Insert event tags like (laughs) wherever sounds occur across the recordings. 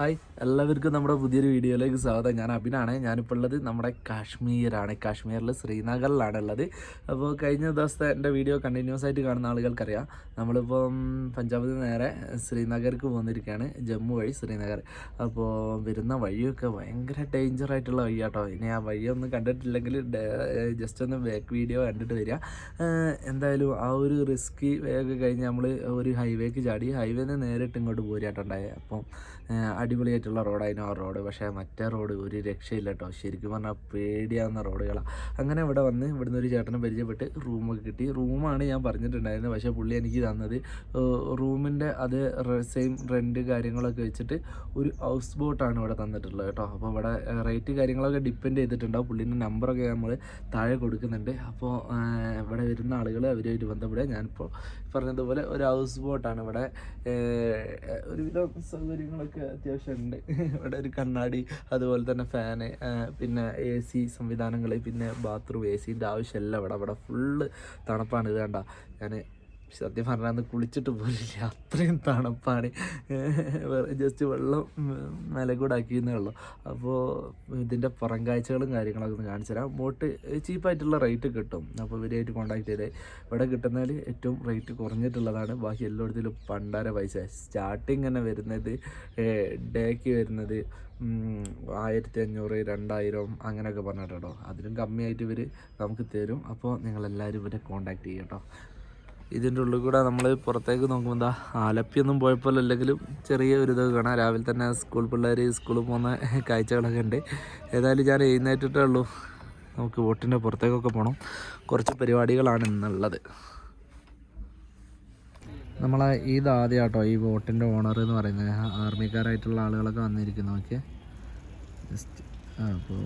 Hi എല്ലാവർക്കും നമ്മുടെ പുതിയൊരു വീഡിയോയിലേക്ക് സ്വാഗതം. ഞാൻ അഭിനാണ് ഞാനിപ്പോൾ ഉള്ളത് നമ്മുടെ കാശ്മീരാണ്. കാശ്മീരിൽ ശ്രീനഗറിലാണ് ഉള്ളത് അപ്പോൾ കഴിഞ്ഞ ദിവസത്തെ എന്റെ വീഡിയോ കണ്ടിന്യൂസ് ആയിട്ട് കാണുന്ന ആളുകൾക്കറിയാം. നമ്മളിപ്പം പഞ്ചാബിൽ നിന്ന് നേരെ ശ്രീനഗർക്ക് പോകുന്നിരിക്കുകയാണ് ജമ്മു വഴി ശ്രീനഗർ. അപ്പോൾ വരുന്ന വഴിയൊക്കെ ഭയങ്കര ഡേഞ്ചർ ആയിട്ടുള്ള വഴിയാട്ടോ. ഇനി ആ വഴിയൊന്നും കണ്ടിട്ടില്ലെങ്കിൽ ജസ്റ്റ് ഒന്ന് ബാക്ക് വീഡിയോ കണ്ടിട്ട് വരിക. എന്തായാലും ആ ഒരു റിസ്ക് ഒക്കെ കഴിഞ്ഞ് നമ്മൾ ഒരു ഹൈവേക്ക് ചാടി ഹൈവേന്ന് നേരിട്ട് ഇങ്ങോട്ട് പോരാട്ടുണ്ടായത് അപ്പം അടിപൊളിയായിട്ടുള്ള റോഡായിരുന്നു ആ റോഡ്. പക്ഷേ മറ്റേ റോഡ് ഒരു രക്ഷയില്ല കേട്ടോ. ശരിക്കും പറഞ്ഞാൽ പേടിയാവുന്ന റോഡുകളാണ് അങ്ങനെ ഇവിടെ വന്ന് ഇവിടുന്ന് ഒരു ചേട്ടനെ പരിചയപ്പെട്ട് റൂമൊക്കെ കിട്ടി. റൂമാണ് ഞാൻ പറഞ്ഞിട്ടുണ്ടായിരുന്നത്. പക്ഷേ പുള്ളി എനിക്ക് തന്നത് റൂമിന്റെ അത് സെയിം റെന്റ് കാര്യങ്ങളൊക്കെ വെച്ചിട്ട് ഒരു ഹൗസ് ബോട്ടാണ് ഇവിടെ തന്നിട്ടുള്ളത് കേട്ടോ. അപ്പോൾ ഇവിടെ റേറ്റ് കാര്യങ്ങളൊക്കെ ഡിപ്പെൻഡ് ചെയ്തിട്ടുണ്ടാവും പുള്ളീന്റെ നമ്പറൊക്കെ നമ്മൾ താഴെ കൊടുക്കുന്നുണ്ട്. അപ്പോൾ ഇവിടെ വരുന്ന ആളുകൾ അവരുമായിട്ട് ബന്ധപ്പെടുക. ഞാനിപ്പോൾ പറഞ്ഞതുപോലെ ഒരു ഹൗസ് ബോട്ടാണ് ഇവിടെ. ഒരുവിധം സൗകര്യങ്ങളൊക്കെ അത്യാവശ്യം ഉണ്ട്. ഇവിടെ ഒരു കണ്ണാടി അതുപോലെ തന്നെ ഫാന് പിന്നെ എ സി സംവിധാനങ്ങൾ പിന്നെ ബാത്റൂം എ സിന്റെ ആവശ്യമില്ല ഇവിടെ ഇവിടെ ഫുള്ള് തണുപ്പാണ്. ഇത് കണ്ട ഞാൻ സത്യം പറഞ്ഞാൽ അന്ന് കുളിച്ചിട്ട് പോലില്ല. അത്രയും തണുപ്പാണ്. ജസ്റ്റ് വെള്ളം നില കൂടെ ആക്കിയെന്നേ ഉള്ളൂ. അപ്പോൾ ഇതിന്റെ പുറം കാഴ്ചകളും കാര്യങ്ങളൊക്കെ ഒന്ന് കാണിച്ചു തരാം. ബോട്ട് ചീപ്പായിട്ടുള്ള റേറ്റ് കിട്ടും. അപ്പോൾ ഇവരുമായിട്ട് കോൺടാക്ട് ചെയ്തേ ഇവിടെ കിട്ടുന്നതിൽ ഏറ്റവും റേറ്റ് കുറഞ്ഞിട്ടുള്ളതാണ്. ബാക്കി എല്ലായിടത്തിലും പണ്ടാര പൈസ. സ്റ്റാർട്ടിങ് തന്നെ വരുന്നത് ഡേക്ക് വരുന്നത് ആയിരത്തി അഞ്ഞൂറ് രണ്ടായിരം അങ്ങനെയൊക്കെ പറഞ്ഞിട്ടോ അതിലും കമ്മിയായിട്ട് ഇവർ നമുക്ക് തരും. അപ്പോൾ നിങ്ങളെല്ലാവരും ഇവരെ കോൺടാക്ട് ചെയ്യട്ടോ ഇതിന്റെ ഉള്ളിൽ കൂടെ നമ്മൾ പുറത്തേക്ക് നോക്കുമ്പോൾ എന്താ ആലപ്പിയൊന്നും പോയപ്പോൾ അല്ലെങ്കിലും ചെറിയ ഒരു ഇതൊക്കെ കാണാം. രാവിലെ തന്നെ സ്കൂൾ പിള്ളേർ സ്കൂളിൽ പോകുന്ന കാഴ്ചകളൊക്കെ ഉണ്ട്. ഏതായാലും ഞാൻ എഴുന്നേറ്റിട്ടേ ഉള്ളൂ. നമുക്ക് ബോട്ടിന്റെ പുറത്തേക്കൊക്കെ പോകണം കുറച്ച് പരിപാടികളാണ് ഇന്നുള്ളത്. നമ്മളെ ഇത് ആദ്യം കേട്ടോ ഈ ബോട്ടിന്റെ ഓണർ എന്ന് പറയുന്നത്. ആർമിക്കാരായിട്ടുള്ള ആളുകളൊക്കെ വന്നിരിക്കുന്നു ഓക്കെ ജസ്റ്റ് അപ്പോൾ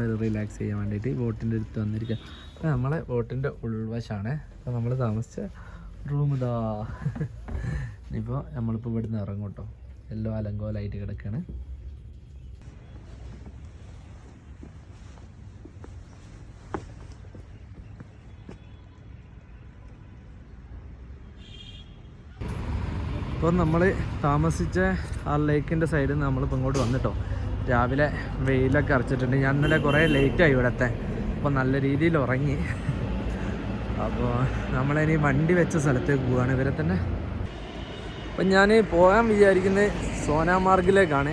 ഒരു റിലാക്സ് ചെയ്യാൻ വേണ്ടിയിട്ട് ബോട്ടിന്റെ അടുത്ത് വന്നിരിക്കുക അപ്പോൾ നമ്മളെ ബോട്ടിന്റെ ഉൾവശമാണ് അപ്പോൾ നമ്മൾ താമസിച്ച റൂം ഇതാ. ഇനിയിപ്പോൾ നമ്മളിപ്പോൾ ഇവിടുന്ന് ഇറങ്ങും കേട്ടോ. എല്ലാം അലങ്കോലായിട്ട് കിടക്കുകയാണ് അപ്പോൾ നമ്മൾ താമസിച്ച ആ ലേക്കിന്റെ സൈഡിൽ നിന്ന് നമ്മളിപ്പോൾ ഇങ്ങോട്ട് വന്നിട്ടോ. രാവിലെ വെയിലൊക്കെ അറച്ചിട്ടുണ്ട് ഞാൻ ഇന്നലെ കുറേ ലേറ്റായി ഇവിടത്തെ. അപ്പോൾ നല്ല രീതിയിൽ ഉറങ്ങി. അപ്പോൾ നമ്മളിനി വണ്ടി വെച്ച സ്ഥലത്തേക്ക് പോവുകയാണ് ഇവരെ തന്നെ അപ്പം ഞാൻ പോകാൻ വിചാരിക്കുന്നത് സോനാമാർഗിലേക്കാണ്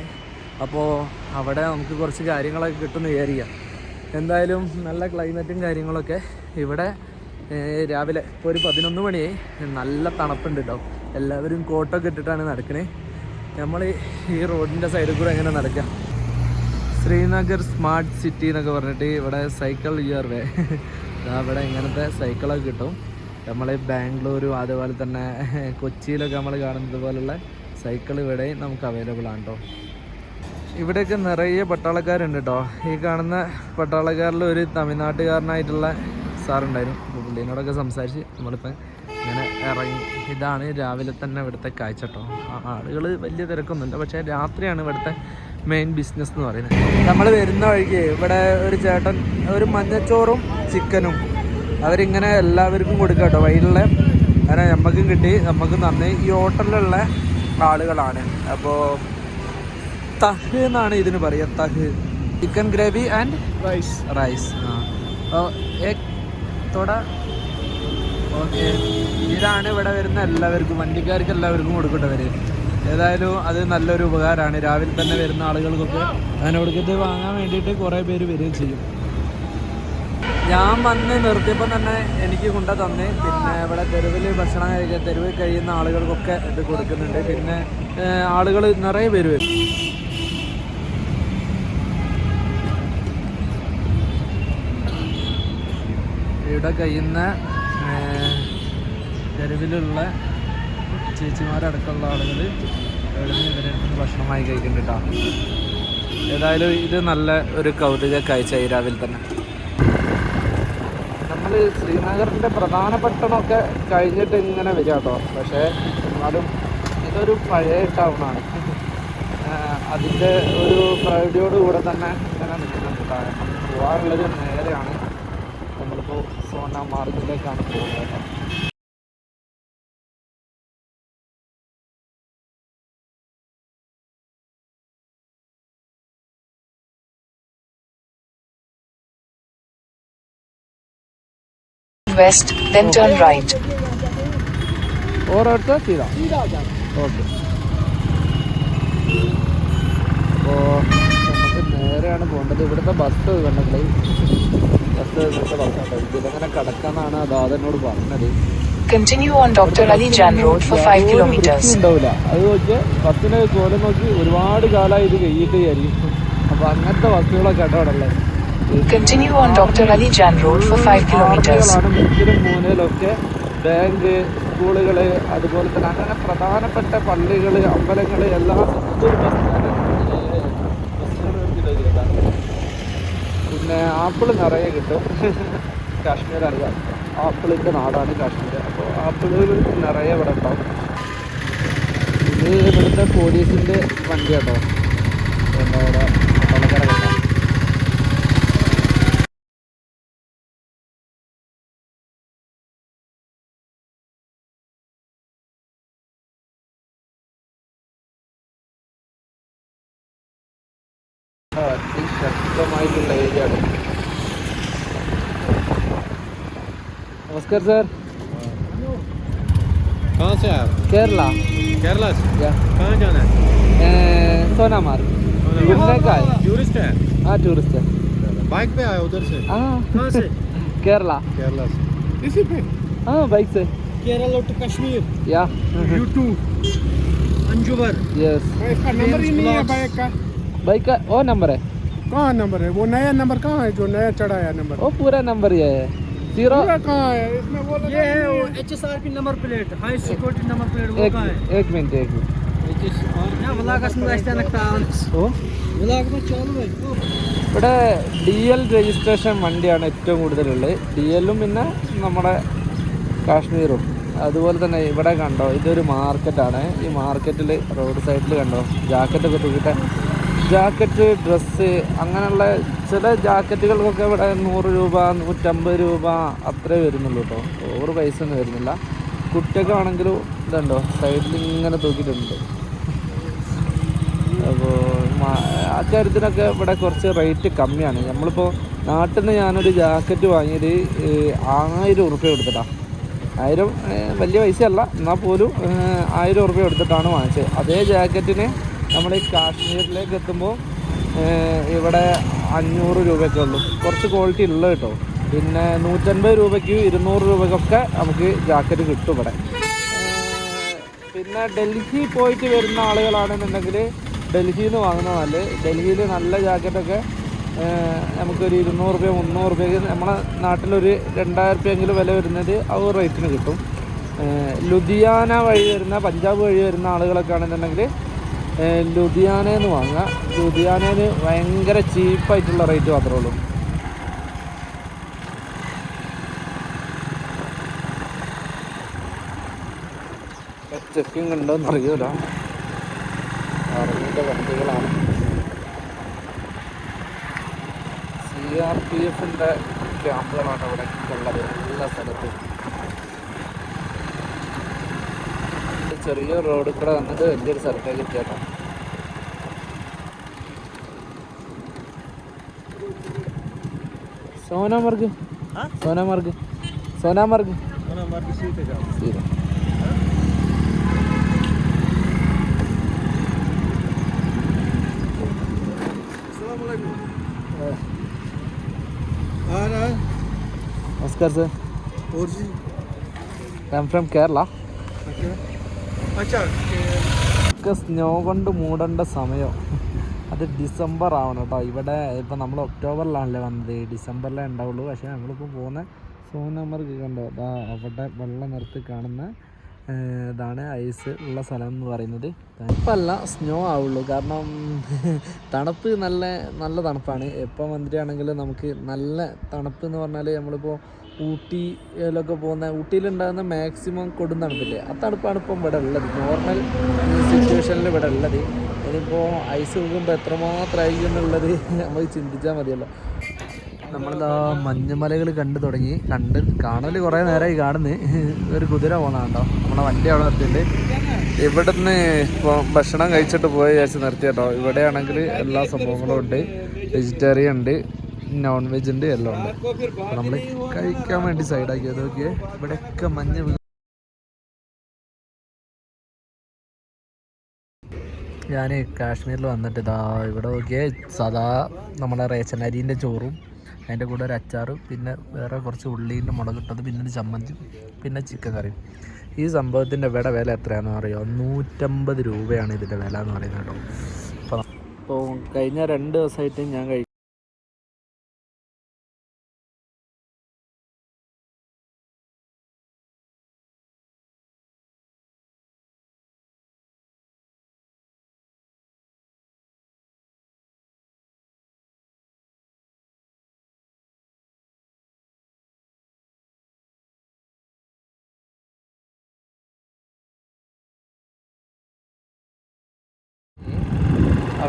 അപ്പോൾ അവിടെ നമുക്ക് കുറച്ച് കാര്യങ്ങളൊക്കെ കിട്ടുമെന്ന് വിചാരിക്കാം. എന്തായാലും നല്ല ക്ലൈമറ്റും കാര്യങ്ങളൊക്കെ ഇവിടെ രാവിലെ ഇപ്പോൾ ഒരു പതിനൊന്ന് മണിയായി നല്ല തണുപ്പുണ്ട് കേട്ടോ എല്ലാവരും കോട്ടൊക്കെ ഇട്ടിട്ടാണ് നടക്കണേ. നമ്മൾ ഈ റോഡിന്റെ സൈഡിൽ കൂടെ എങ്ങനെ നടക്കുക ശ്രീനഗർ സ്മാർട്ട് സിറ്റി എന്നൊക്കെ പറഞ്ഞിട്ട് ഇവിടെ സൈക്കിൾ ഇയർവേ അവിടെ ഇങ്ങനത്തെ സൈക്കിളൊക്കെ കിട്ടും. നമ്മൾ ബാംഗ്ലൂരും അതുപോലെ തന്നെ കൊച്ചിയിലൊക്കെ നമ്മൾ കാണുന്നത് പോലുള്ള സൈക്കിൾ ഇവിടെ നമുക്ക് അവൈലബിൾ ആണ് കേട്ടോ ഇവിടെയൊക്കെ നിറയെ പട്ടാളക്കാരുണ്ട് കേട്ടോ ഈ കാണുന്ന പട്ടാളക്കാരിൽ ഒരു തമിഴ്നാട്ടുകാരനായിട്ടുള്ള സാറുണ്ടായിരുന്നു. അപ്പോൾ പുള്ളീനോടൊക്കെ സംസാരിച്ച് നമ്മളിപ്പോൾ ഇങ്ങനെ ഇറങ്ങി. ഇതാണ് രാവിലെ തന്നെ ഇവിടുത്തെ കാഴ്ച കേട്ടോ ആളുകൾ വലിയ തിരക്കൊന്നുമില്ല. പക്ഷേ രാത്രിയാണ് ഇവിടുത്തെ മെയിൻ ബിസിനസ് എന്ന് പറയുന്നത്. നമ്മൾ വരുന്ന വഴിക്ക് ഇവിടെ ഒരു ചേട്ടൻ ഒരു മഞ്ഞച്ചോറും ചിക്കനും. അവരിങ്ങനെ എല്ലാവർക്കും കൊടുക്കുക കേട്ടോ വഴിയിലുള്ള അങ്ങനെ നമുക്കും കിട്ടി. നമുക്ക് നന്ദി. ഈ ഹോട്ടലിലുള്ള ആളുകളാണ്. അപ്പോൾ തഹ് എന്നാണ് ഇതിന് പറയുക തഹ്. Chicken gravy and rice rice ആ. ഏക് തോട. ഓക്കെ. ഇതാണ് ഇവിടെ വരുന്ന എല്ലാവർക്കും വണ്ടിക്കാർക്ക് എല്ലാവർക്കും കൊടുക്കേണ്ടവർ ഏതായാലും അത് നല്ലൊരു ഉപകാരമാണ്. രാവിലെ തന്നെ വരുന്ന ആളുകൾക്കൊക്കെ അങ്ങനെ കൊടുക്കത്ത് വാങ്ങാൻ വേണ്ടിയിട്ട് കുറേ പേര് വരികയും ചെയ്യും. ഞാൻ വന്ന് നിർത്തിയപ്പോൾ തന്നെ എനിക്ക് കൊണ്ട തന്നെ. പിന്നെ ഇവിടെ തെരുവിൽ ഭക്ഷണം കഴിക്കാൻ തെരുവിൽ കഴിയുന്ന ആളുകൾക്കൊക്കെ ഇത് കൊടുക്കുന്നുണ്ട്. പിന്നെ ആളുകൾ നിറയെ പേര് വരും. ഇവിടെ കഴിയുന്ന തെരുവിലുള്ള ചേച്ചിമാരടക്കമുള്ള ആളുകൾ ഇവിടെ നിന്ന് ഇവരുടെ അടുത്ത് ഭക്ഷണമായി കഴിക്കുന്നുണ്ട് കേട്ടോ ഏതായാലും ഇത് നല്ല ഒരു കൗതുക കാഴ്ചയായി രാവിലെ തന്നെ. നമ്മൾ ശ്രീനഗറിന്റെ പ്രധാന പട്ടണമൊക്കെ കഴിഞ്ഞിട്ട് ഇങ്ങനെ വരിക കേട്ടോ പക്ഷേ എന്നാലും ഇതൊരു പഴയ ടൗണാണ് അതിന്റെ ഒരു പ്രൗഢിയോടുകൂടെ തന്നെ ഇങ്ങനെ നിൽക്കുന്നുണ്ട് കാരണം പോകാറുള്ളത് നേരെയാണ്. നമ്മളിപ്പോൾ സോന മാർഗിലേക്കാണ് പോകുന്നത് കേട്ടോ west, then turn right. ഓരോരുത്തർ സീതാ ഓക്കെ. അപ്പോൾ നമുക്ക് നേരെയാണ് പോകേണ്ടത്. ഇവിടുത്തെ ബസ് കണ്ടെങ്കിൽ ബസ് ഇവിടുത്തെ ബസ്സുണ്ട് ഇതിലെങ്ങനെ കിടക്കാന്നാണ് അതാത് എന്നോട് പറഞ്ഞത്. Continue on Dr. Ali Jan Road for 5 kilometers. ഉണ്ടാവില്ല. അത് നോക്കി ബസ്സിനെ കോലം നോക്കി ഒരുപാട് കാലമായി ഇത് കഴിയിട്ട് വിചാരിക്കും അപ്പൊ അങ്ങനത്തെ ബസ്സുകളൊക്കെ കേട്ടോ അവിടെ Continue on Dr. Ali Jan Road for 5 kilometers. Bank സ്കൂളുകൾ അതുപോലെ തന്നെ അങ്ങനെ പ്രധാനപ്പെട്ട പള്ളികൾ അമ്പലങ്ങൾ എല്ലാം. പിന്നെ ആപ്പിൾ നിറയെ കിട്ടും കാശ്മീർ അറിയാം ആപ്പിളിന്റെ നാടാണ് കാശ്മീർ അപ്പോൾ ആപ്പിളുകൾ നിറയെ ഇവിടെ ഉണ്ടാവും ഇത് ഇവിടുത്തെ പോലീസിന്റെ വണ്ടി കേട്ടോ भास्कर सर। कहाँ से आप? केरला। केरला से? कहाँ जाना है? सोनामार्ग। घूमने का है। टूरिस्ट है? हाँ टूरिस्ट है। बाइक पे आया उधर से? हाँ। कहाँ से? (laughs) केरला। केरला से। इसी पे? हाँ बाइक से। केरला टू कश्मीर। या। YouTube too. अंजुवर यस इसका नंबर ही नहीं है बाइक का। बाइक का वो नंबर है। कहाँ नंबर है? वो नया नंबर कहाँ है? जो नया चढ़ाया नंबर। वो पूरा नंबर ही है। जीरो पूरा कहाँ है इसमें वो ये है वो H S R P number plate high security number plate वो एक कहाँ है एक मिनट एक मिनट या व्लागस में ऐसे लगता है ഓ व्लाग में चालू है ഇവിടെ ഡി എൽ രജിസ്ട്രേഷൻ വണ്ടിയാണ് ഏറ്റവും കൂടുതലുള്ളത് ഡി എല്ലും പിന്നെ നമ്മുടെ കാശ്മീരും അതുപോലെ തന്നെ ഇവിടെ കണ്ടോ ഇതൊരു മാർക്കറ്റാണ് ഈ മാർക്കറ്റിൽ റോഡ് സൈഡിൽ കണ്ടോ ജാക്കറ്റൊക്കെ തൂക്കിയിട്ട് ജാക്കറ്റ് ഡ്രസ്സ് അങ്ങനെയുള്ള ചില ജാക്കറ്റുകൾക്കൊക്കെ ഇവിടെ നൂറ് രൂപ നൂറ്റമ്പത് രൂപ അത്രേ വരുന്നുള്ളൂ കേട്ടോ ഓവർ പൈസ ഒന്നും വരുന്നില്ല. കുട്ടിയൊക്കെ ആണെങ്കിലും ഇതുണ്ടോ? സൈഡിൽ ഇങ്ങനെ തൂക്കിയിട്ടുണ്ട്. അപ്പോൾ അക്കാര്യത്തിനൊക്കെ ഇവിടെ കുറച്ച് റേറ്റ് കമ്മിയാണ്. നമ്മളിപ്പോൾ നാട്ടിൽ നിന്ന് ഞാനൊരു ജാക്കറ്റ് വാങ്ങിയത് ആയിരം ഉറുപ്പ്യ കൊടുത്തിട്ടാണ് ആയിരം വലിയ പൈസയല്ല. എന്നാൽ പോലും ആയിരം ഉറുപ്പ്യ കൊടുത്തിട്ടാണ് വാങ്ങിച്ചത്. അതേ ജാക്കറ്റിന് നമ്മൾ കാശ്മീരിലേക്ക് എത്തുമ്പോൾ ഇവിടെ അഞ്ഞൂറ് രൂപയൊക്കെ ഉള്ളൂ. കുറച്ച് ക്വാളിറ്റി ഉള്ള കേട്ടോ. പിന്നെ നൂറ്റൻപത് രൂപയ്ക്ക് ഇരുന്നൂറ് രൂപയ്ക്കൊക്കെ നമുക്ക് ജാക്കറ്റ് കിട്ടും ഇവിടെ. പിന്നെ ഡൽഹി പോയിട്ട് വരുന്ന ആളുകളാണെന്നുണ്ടെങ്കിൽ ഡൽഹിയിൽ നിന്ന് വാങ്ങുന്നതല്ല ഡൽഹിയിൽ നല്ല ജാക്കറ്റൊക്കെ നമുക്കൊരു ഇരുന്നൂറ് രൂപ മുന്നൂറ് രൂപയ്ക്ക് നമ്മളെ നാട്ടിലൊരു രണ്ടായിരം രൂപയെങ്കിലും വില വരുന്നത് ആ റേറ്റിന് കിട്ടും. ലുധിയാന വഴി വരുന്ന പഞ്ചാബ് വഴി വരുന്ന ആളുകളൊക്കെ ആണെന്നുണ്ടെങ്കിൽ ലുധിയാനയിൽ നിന്ന് വാങ്ങുക. ലുധിയാനയിൽ ഭയങ്കര ചീപ്പായിട്ടുള്ള റേറ്റ് മാത്രമേ ഉള്ളൂ. ചെക്കിങ് ഉണ്ടോന്ന് അറിയൂല ആർമിയുടെ വണ്ടികളാണ്. സി ആർ പി എഫിന്റെ ക്യാമ്പുകളാണ് ഇവിടെ ഉള്ളത്. എല്ലാ സ്ഥലത്തും. ചെറിയ റോഡ് കൂടെ വന്നിട്ട് വലിയൊരു സ്ഥലത്തേക്ക് എത്തിയേട്ടോ സോനമർഗ്. സോനമർഗ്. സോനമർഗ്. സീത നമസ്കാരം sir. I am from Kerala snow കൊണ്ട് മൂടേണ്ട സമയം. അത് ഡിസംബർ ആവണം കേട്ടോ. ഇവിടെ ഇപ്പം നമ്മൾ ഒക്ടോബറിലാണല്ലേ വന്നത്. ഡിസംബറിലേ ഉണ്ടാവുള്ളൂ. പക്ഷേ നമ്മളിപ്പോൾ പോകുന്ന സോനമർഗ് കണ്ടോ? അതാ അവിടെ വെള്ള നിറത്ത് കാണുന്ന ഇതാണ് ഐസ് ഉള്ള സ്ഥലം എന്ന് പറയുന്നത്. തണുപ്പല്ല സ്നോ ആവുള്ളൂ. കാരണം (laughs) തണുപ്പ് നല്ല നല്ല തണുപ്പാണ്. എപ്പോൾ വന്നിട്ടാണെങ്കിലും നമുക്ക് നല്ല തണുപ്പ് എന്ന് പറഞ്ഞാൽ നമ്മളിപ്പോൾ ഊട്ടിയിലൊക്കെ പോകുന്ന ഊട്ടിയിലുണ്ടാകുന്ന മാക്സിമം കൊടും തണുപ്പില്ലേ? ആ തണുപ്പാണ് ഇപ്പം ഇവിടെ ഉള്ളത്. നോർമൽ സിറ്റുവേഷനിൽ ഇവിടെ ഉള്ളത്. ഇനിയിപ്പോൾ ഐസ് നോക്കുമ്പോൾ എത്രമാത്രമായിരിക്കും എന്നുള്ളത് നമ്മൾ ചിന്തിച്ചാൽ മതിയല്ലോ. നമ്മളിതാ മഞ്ഞുമലകൾ കണ്ടു തുടങ്ങി. കണ്ട് കാണൽ കുറേ നേരമായി കാണുന്നു. ഒരു കുതിര പോകുന്നതാണ്ടോ നമ്മളെ വണ്ടി അവിടെ നിർത്തിയിട്ടുണ്ട്. ഇവിടുന്ന് ഇപ്പോൾ ഭക്ഷണം കഴിച്ചിട്ട് പോയ നിർത്തി കേട്ടോ ഇവിടെയാണെങ്കിൽ എല്ലാ സംഭവങ്ങളും ഉണ്ട്. വെജിറ്റേറിയൻ ഉണ്ട് നോൺ വെജ് ഉണ്ട് എല്ലാം ഉണ്ട്. നമ്മൾ കഴിക്കാൻ വേണ്ടി സൈഡാക്കിയത് നോക്കിയേ ഇവിടെയൊക്കെ മഞ്ഞ ഞാൻ കാശ്മീരിൽ വന്നിട്ട് ഇതാ ഇവിടെ നോക്കിയാൽ സാധാ നമ്മുടെ റേഷൻ അരീന്റെ ചോറും അതിന്റെ കൂടെ ഒരു അച്ചാറും പിന്നെ വേറെ കുറച്ച് ഉള്ളീന്റെ മുളകിട്ടത് പിന്നെ ഒരു ചമ്മന്തി പിന്നെ ചിക്കൻ കറിയും. ഈ സംഭവത്തിന്റെ ഇവിടെ വില എത്രയാണെന്ന് അറിയോ? നൂറ്റമ്പത് രൂപയാണ് ഇതിന്റെ വില എന്ന് പറയുന്നത് കേട്ടോ. അപ്പോൾ കഴിഞ്ഞ രണ്ട് ദിവസമായിട്ട് ഞാൻ കഴി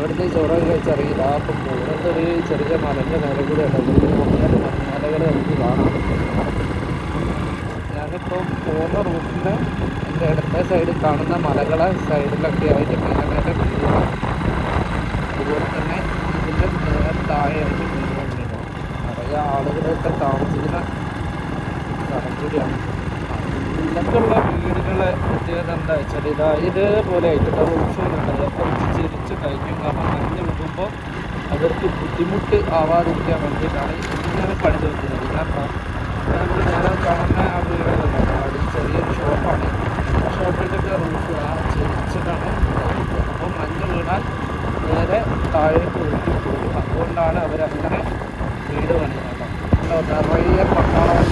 അവിടുത്തെ ചോറൊക്കെ കഴിച്ചിറങ്ങി ആ അപ്പം പോകുന്നത് ഒരു ചെറിയ മലന്റെ മേലെ കൂടെ മലകൾ നമുക്ക് കാണാം. ഞാനിപ്പോൾ പോകുന്ന റൂട്ടിന്റെ എന്റെ ഇടത്തെ സൈഡിൽ കാണുന്ന മലകളെ സൈഡിലൊക്കെ ആയിട്ട് മേലെ മേലെ അതുപോലെ തന്നെ ഇതിന്റെ നേരെ താഴെയായിട്ട് വീടുകളുണ്ട് നിറയെ ആളുകളൊക്കെ താമസിക്കുന്ന സ്ഥലം കൂടിയാണ്. ഇതിലൊക്കെയുള്ള വീടുകളെ പ്രത്യേകത എന്താ വെച്ചാൽ ഇതാ ഇതേപോലെ ആയിട്ട് റൂട്ട്സുകളുണ്ട് കുറച്ച് ചിരിച്ച് കഴിക്കും. കാരണം മഞ്ഞ് വിടുമ്പോൾ അവർക്ക് ബുദ്ധിമുട്ട് ആവാതിരിക്കാൻ വേണ്ടിയിട്ടാണ് ഇങ്ങനെ പണിത് വെക്കുന്നത് കാരണം നമ്മൾ നേരെ കാണുന്ന ആ വീടുകളുണ്ട് അത് ചെറിയൊരു ഷോപ്പാണ്. ആ ഷോപ്പിന്റെയൊക്കെ റൂഫ് ആ ചിരിച്ചതാണ്. അപ്പോൾ മഞ്ഞ് വീണാൽ നേരെ താഴേക്ക് ഒഴുകി പോകും. അതുകൊണ്ടാണ് അവരങ്ങനെ വീട് പണിയുന്നത്. നിറയെ പട്ടാളം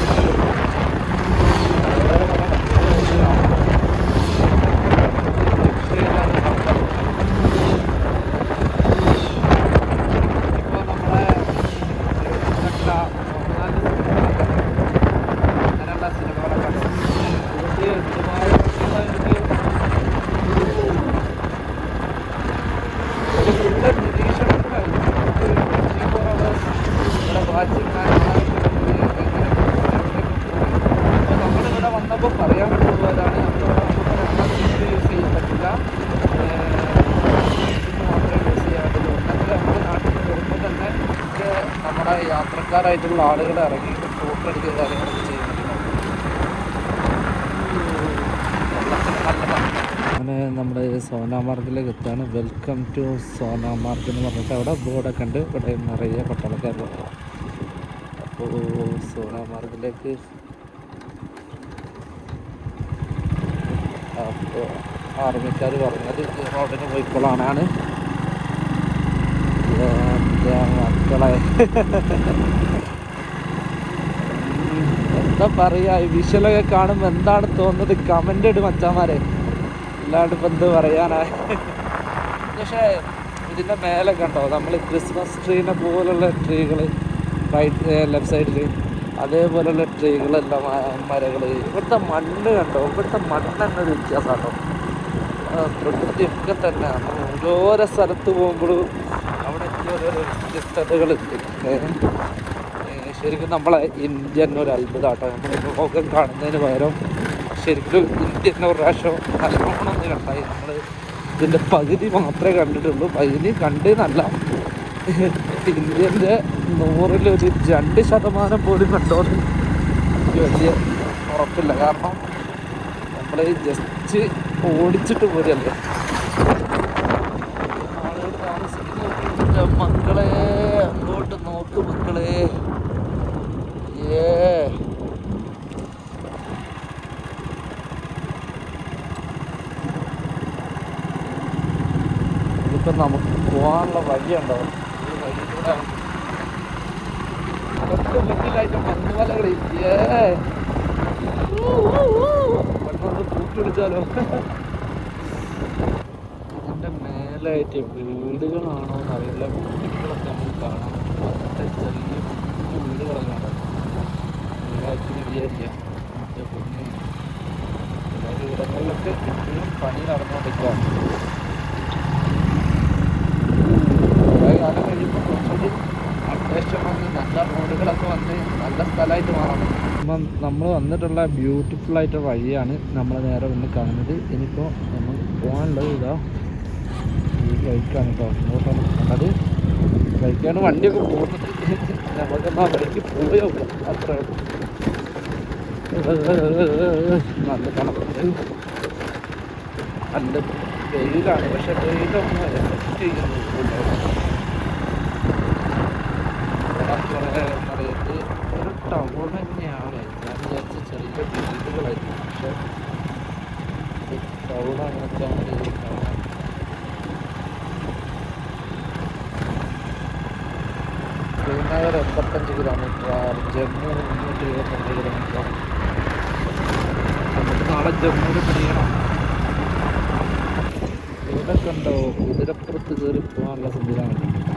നമ്മളിവിടെ വന്നപ്പോൾ പറയാൻ പറ്റുന്നതാണ് യൂസ് ചെയ്യാൻ പറ്റില്ല ഇതിന് മാത്രമേ യൂസ് ചെയ്യാൻ പറ്റുള്ളൂ ഒന്നെങ്കിൽ നമ്മുടെ നാട്ടിൽ വരുമ്പോൾ തന്നെ ഇത് നമ്മുടെ യാത്രക്കാരായിട്ടുള്ള ആളുകളെ ഇറങ്ങി ഫോട്ടോ എടുക്കുക കാര്യങ്ങളൊക്കെ ചെയ്യുന്നുണ്ട്. അങ്ങനെ നമ്മുടെ സോനാമാർഗിലേക്ക് എത്താണ് വെൽക്കം ടു സോനാമാർഗ് എന്ന് പറഞ്ഞിട്ട് അവിടെ ബോർഡൊക്കെ ഉണ്ട്. ഇവിടെ നിറയെ പട്ടാളക്കാരുണ്ട്. അപ്പോൾ സോനാമാർഗിലേക്ക് അപ്പോൾ ആർമിക്കാർ പറഞ്ഞത് റോഡിന് പോയിക്കോളാനാണ് മക്കളെ എന്താ പറയാ? ഈ വിഷ്വലൊക്കെ എന്താണ് തോന്നുന്നത്? കമന്റ് ഇടും മച്ചാമാരെ അല്ലാണ്ട് ഇപ്പം എന്ത് പറയാനാ? പക്ഷെ ഇതിന്റെ മേലെ കണ്ടോ? നമ്മൾ ക്രിസ്മസ് ട്രീനെ പോലുള്ള ട്രീകൾ റൈറ്റ് ലെഫ്റ്റ് സൈഡിൽ അതേപോലുള്ള ട്രീകളെല്ലാം മരകൾ ഇവിടുത്തെ മണ്ണ് കണ്ടോ? ഇവിടുത്തെ മണ്ണ് തന്നെ ഒരു വ്യത്യാസമാണോ പ്രകൃതിയൊക്കെ തന്നെ ഓരോ സ്ഥലത്ത് പോകുമ്പോഴും ശരിക്കും നമ്മളെ ഇന്ത്യൻ ഒരു അത്ഭുതമാട്ടോ നമ്മൾ ലോകം കാണുന്നതിന് പകരം ശരിക്കും ഇന്ത്യൻ ഒരു പ്രാവശ്യം നല്ലോണം കണ്ടായി. നമ്മൾ ഇതിന്റെ പകുതി മാത്രമേ കണ്ടിട്ടുള്ളൂ. പകുതി കണ്ടെന്നല്ല. നല്ല ഇന്ത്യന്റെ നൂറിലൊരു രണ്ട് ശതമാനം പോലും കണ്ടോന്ന് എനിക്ക് വലിയ ഉറപ്പില്ല. കാരണം നമ്മൾ ജസ്റ്റ് ഓടിച്ചിട്ട് പോരല്ലേ ആളുകൾ താമസിക്കുന്ന മക്കളെ അങ്ങോട്ട് നോക്ക് മക്കളെ. ഏ ഇതിപ്പോ നമുക്ക് പോകാനുള്ള വഴിയുണ്ടോ? ഈ വഴിയിലൂടെ തൊട്ട് മുന്നിലായിട്ട് മഞ്ഞുമലകളി. ഏ പെട്ടെന്ന് കൂട്ടിടിച്ചാലോ ഇതിന്റെ മേലായിട്ട് വീടുകളാണോ എന്നറിയില്ല വീടുകളൊക്കെ നമുക്ക് കാണാം. പത്ത് ചെറിയ കുഞ്ഞു വീടുകളൊക്കെ ഉണ്ടാക്കും മേലായിട്ട് വിചാരിക്കാം പൊന്നെ ചില ഇടങ്ങളിലൊക്കെ ഇപ്പോഴും പണി നടന്നുകൊണ്ടിരിക്കുകയാണ് കുറേ അപ്പം നമ്മൾ വന്നിട്ടുള്ള ബ്യൂട്ടിഫുൾ ആയിട്ടുള്ള വഴിയാണ് നമ്മൾ നേരെ വന്ന് കാണുന്നത്. ഇനിയിപ്പോൾ നമ്മൾ പോകാനുള്ളത് ഇതാ. ഈ വഴിക്കാണ് കേട്ടോ അങ്ങോട്ടാണ് കണ്ടത് വണ്ടിയൊക്കെ പോകുന്നത്. നമുക്കെന്നാ വഴിക്ക് പോയോ? അത്ര നല്ല തണുപ്പുണ്ട്. നല്ല വെയിലാണ്. പക്ഷെ വെയിലൊന്നും ടൗൺ തന്നെയാണ്. ഞാൻ വിചാരിച്ച ചെറിയ വീടുകളായിരുന്നു പക്ഷെ ടൗൺ ആണ് ടൗൺ ശ്രീനഗർ എൺപത്തഞ്ച് കിലോമീറ്റർ ജമ്മു മുന്നൂറ്റി ഇരുപത്തഞ്ച് കിലോമീറ്റർ നമുക്ക് നാളെ ജമ്മുവിൽ പിടിക്കണം ഇവിടെ കണ്ടോ കുതിരപ്പുറത്ത് കയറി പോകാനുള്ള സംവിധാനം.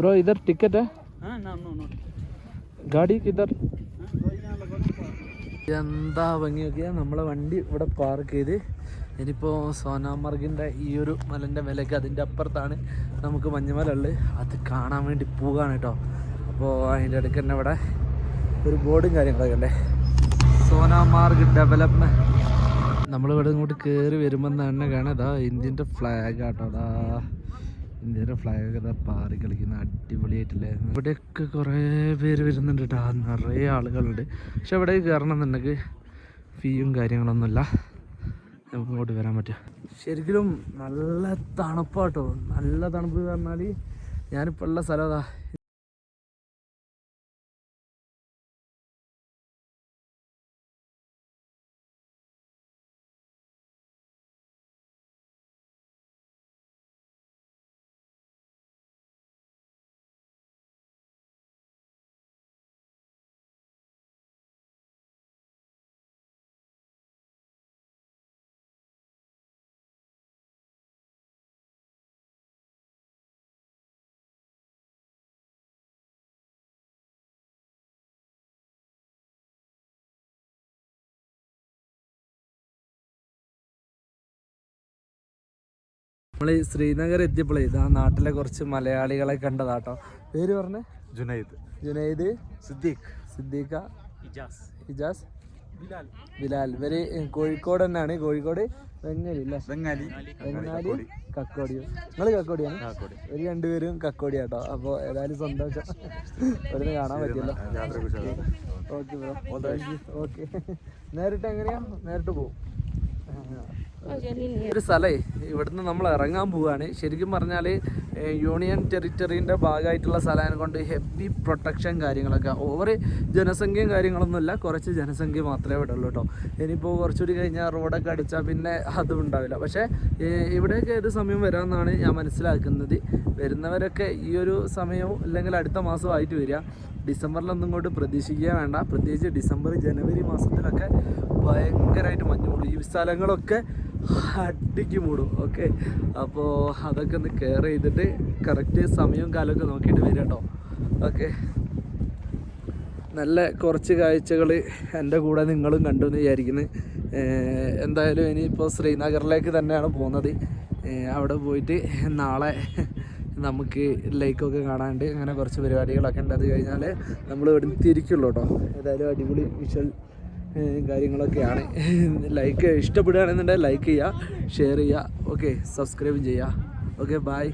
ಬ್ರೋ ಇದರ್ ಟಿಕೆಟ್ ഗാഡി കിതർ എന്താ ഭംഗി നോക്കിയാൽ നമ്മളെ വണ്ടി ഇവിടെ പാർക്ക് ചെയ്ത്. ഇനിയിപ്പോൾ സോനാമർഗിന്റെ ഈ ഒരു മലന്റെ വിലക്ക് അതിന്റെ അപ്പുറത്താണ് നമുക്ക് മഞ്ഞമല ഉള്ളത് അത് കാണാൻ വേണ്ടി പോവുകയാണ് കേട്ടോ. അപ്പോൾ അതിന്റെ ഇടയ്ക്ക് തന്നെ ഇവിടെ ഒരു ബോർഡും കാര്യങ്ങളൊക്കെ ഉണ്ട്. സോനാമാർഗ് ഡെവലപ്മെന്റ് നമ്മളിവിടെ ഇങ്ങോട്ട് കയറി വരുമ്പോൾ തന്നെ കാണാം. ഇതാ ഇന്ത്യന്റെ ഫ്ലാഗ് ആട്ടോ അതാ ഇന്ത്യയുടെ ഫ്ലാഗ് ഒക്കെ പാറി കളിക്കുന്ന അടിപൊളിയായിട്ടില്ലേ? ഇവിടെയൊക്കെ കുറേ പേര് വരുന്നുണ്ട് കേട്ടോ നിറയെ ആളുകളുണ്ട്. പക്ഷെ ഇവിടെ കയറണം എന്നുണ്ടെങ്കിൽ ഫീയും കാര്യങ്ങളൊന്നുമില്ല. നമുക്ക് ഇങ്ങോട്ട് വരാൻ പറ്റുക ശരിക്കും നല്ല തണുപ്പാട്ടോ. നല്ല തണുപ്പ് എന്ന് പറഞ്ഞാൽ ഞാനിപ്പോൾ ഉള്ള സ്ഥലം നമ്മൾ ശ്രീനഗർ എത്തിയപ്പോഴേ ഇതാ നാട്ടിലെ കുറച്ച് മലയാളികളെ കണ്ടതാട്ടോ. പേര് പറഞ്ഞേ? ജുനൈദ്. ജുനൈദ്. സിദ്ദീഖ്. സിദ്ദീഖ. ഇജാസ്. ഇജാസ്. ബിലാൽ. ഇവർ കോഴിക്കോട് തന്നെയാണ്. കോഴിക്കോട് വെങ്ങലി അല്ലേ? വെങ്ങാലി. വെങ്ങാലി കക്കോടിയോ നിങ്ങൾ കക്കോടിയാണ്? ഒരു രണ്ടുപേരും കക്കോടിയാട്ടോ. അപ്പൊ ഏതായാലും സന്തോഷം. ഒരു കാണാൻ പറ്റില്ല ഓക്കെ ബ്രോ. ഓക്കെ. നേരിട്ട് എങ്ങനെയാ? നേരിട്ട് പോവും. ഒരു സ്ഥലേ ഇവിടുന്ന് നമ്മൾ ഇറങ്ങാൻ പോവുകയാണ് ശരിക്കും പറഞ്ഞാൽ യൂണിയൻ ടെറിറ്ററീന്റെ ഭാഗമായിട്ടുള്ള സ്ഥലം കൊണ്ട് ഹെവി പ്രൊട്ടക്ഷൻ കാര്യങ്ങളൊക്കെ. ഓവർ ജനസംഖ്യയും കാര്യങ്ങളൊന്നുമില്ല കുറച്ച് ജനസംഖ്യ മാത്രമേ ഇവിടെ ഉള്ളൂ കേട്ടോ. ഇനിയിപ്പോൾ കുറച്ചുകൂടി കഴിഞ്ഞാൽ റോഡൊക്കെ അടിച്ചാൽ പിന്നെ അതും ഉണ്ടാവില്ല. പക്ഷേ ഇവിടെയൊക്കെ ഏത് സമയം വരാമെന്നാണ് ഞാൻ മനസ്സിലാക്കുന്നത്. വരുന്നവരൊക്കെ ഈ ഒരു സമയവും അല്ലെങ്കിൽ അടുത്ത മാസവും ആയിട്ട് വരിക. ഡിസംബറിലൊന്നും ഇങ്ങോട്ട് പ്രതീക്ഷിക്കുക വേണ്ട. പ്രത്യേകിച്ച് ഡിസംബർ ജനുവരി മാസത്തിലൊക്കെ ഭയങ്കരമായിട്ട് മഞ്ഞ് മൂടും ഈ സ്ഥലങ്ങളൊക്കെ അടിക്ക് മൂടും. ഓക്കെ? അപ്പോൾ അതൊക്കെ ഒന്ന് കെയർ ചെയ്തിട്ട് കറക്റ്റ് സമയവും കാലമൊക്കെ നോക്കിയിട്ട് വരിക കേട്ടോ. ഓക്കെ? നല്ല കുറച്ച് കാഴ്ചകൾ എന്റെ കൂടെ നിങ്ങളും കണ്ടു എന്ന് വിചാരിക്കുന്നു. എന്തായാലും ഇനിയിപ്പോൾ ശ്രീനഗറിലേക്ക് തന്നെയാണ് പോകുന്നത്. അവിടെ പോയിട്ട് നാളെ നമുക്ക് ലൈക്കൊക്കെ കാണാണ്ട് അങ്ങനെ കുറച്ച് പരിപാടികളൊക്കെ ഉണ്ട്. അത് കഴിഞ്ഞാൽ നമ്മൾ ഇവിടുന്ന് തിരിക്കുള്ളൂ കേട്ടോ. ഏതായാലും അടിപൊളി വിഷ്വൽ കാര്യങ്ങളൊക്കെയാണ്. ലൈക്ക് ഇഷ്ടപ്പെടുകയാണെന്നുണ്ടെങ്കിൽ ലൈക്ക് ചെയ്യുക ഷെയർ ചെയ്യുക ഓക്കെ സബ്സ്ക്രൈബ് ചെയ്യുക. Okay bye